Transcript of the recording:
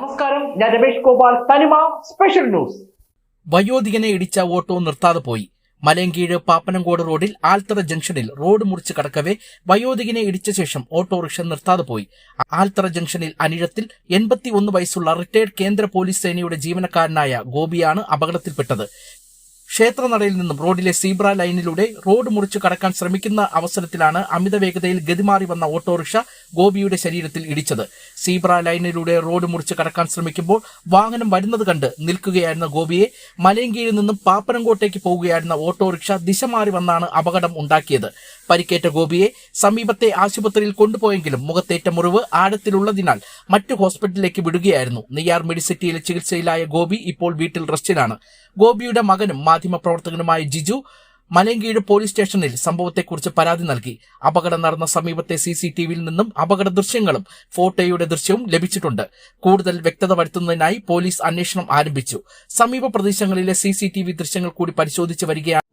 ഞാൻ രമേഷ് ഗോപാൽ തനിമ special news വയോധികനെ ഇടിച്ച ഓട്ടോ നിർത്താതെ പോയി. മലയങ്കീഴ് പാപ്പനംകോട് റോഡിൽ ആൽത്തറ ജംഗ്ഷനിൽ റോഡ് മുറിച്ച് കടക്കവേ വയോധികനെ ഇടിച്ച ശേഷം ഓട്ടോറിക്ഷ നിർത്താതെ പോയി. ആൽത്തറ ജംഗ്ഷനിൽ അനിഴത്തിൽ എൺപത്തി ഒന്ന് വയസ്സുള്ള റിട്ടയർഡ് കേന്ദ്ര പോലീസ് സേനയുടെ ജീവനക്കാരനായ ഗോപിയാണ് അപകടത്തിൽപ്പെട്ടത്. ക്ഷേത്രനടയിൽ നിന്നും റോഡിലെ സീബ്ര ലൈനിലൂടെ റോഡ് മുറിച്ച് കടക്കാൻ ശ്രമിക്കുന്ന അവസരത്തിലാണ് അമിത വേഗതയിൽ ഗതിമാറി വന്ന ഓട്ടോറിക്ഷ ഗോപിയുടെ ശരീരത്തിൽ ഇടിച്ചത്. സീബ്ര ലൈനിലൂടെ റോഡ് മുറിച്ച് കടക്കാൻ ശ്രമിക്കുമ്പോൾ വാഹനം വരുന്നത് കണ്ട് നിൽക്കുകയായിരുന്ന ഗോപിയെ മലയങ്കീഴിൽ നിന്നും പാപ്പനംകോട്ടേക്ക് പോവുകയായിരുന്ന ഓട്ടോറിക്ഷ ദിശ മാറി വന്നാണ് അപകടം ഉണ്ടാക്കിയത്. പരിക്കേറ്റ ഗോപിയെ സമീപത്തെ ആശുപത്രിയിൽ കൊണ്ടുപോയെങ്കിലും മുഖത്തേറ്റ മുറിവ് ആഴത്തിലുള്ളതിനാൽ മറ്റു ഹോസ്പിറ്റലിലേക്ക് വിടുകയായിരുന്നു. നെയ്യാർ മെഡിസിറ്റിയിലെ ചികിത്സയിലായ ഗോപി ഇപ്പോൾ വീട്ടിൽ റെസ്റ്റിലാണ്. ഗോപിയുടെ മകനും മാധ്യമപ്രവർത്തകനുമായ ജിജു മലയങ്കീഴ് പോലീസ് സ്റ്റേഷനിൽ സംഭവത്തെക്കുറിച്ച് പരാതി നൽകി. അപകടം നടന്ന സമീപത്തെ സി സി ടി വിയിൽ നിന്നും അപകട ദൃശ്യങ്ങളും ഫോട്ടോയുടെ ദൃശ്യവും ലഭിച്ചിട്ടുണ്ട്. കൂടുതൽ വ്യക്തത വരുത്തുന്നതിനായി പോലീസ് അന്വേഷണം ആരംഭിച്ചു. സമീപ പ്രദേശങ്ങളിലെ സി സി ടി വി ദൃശ്യങ്ങൾ കൂടി പരിശോധിച്ചു വരികയാണ്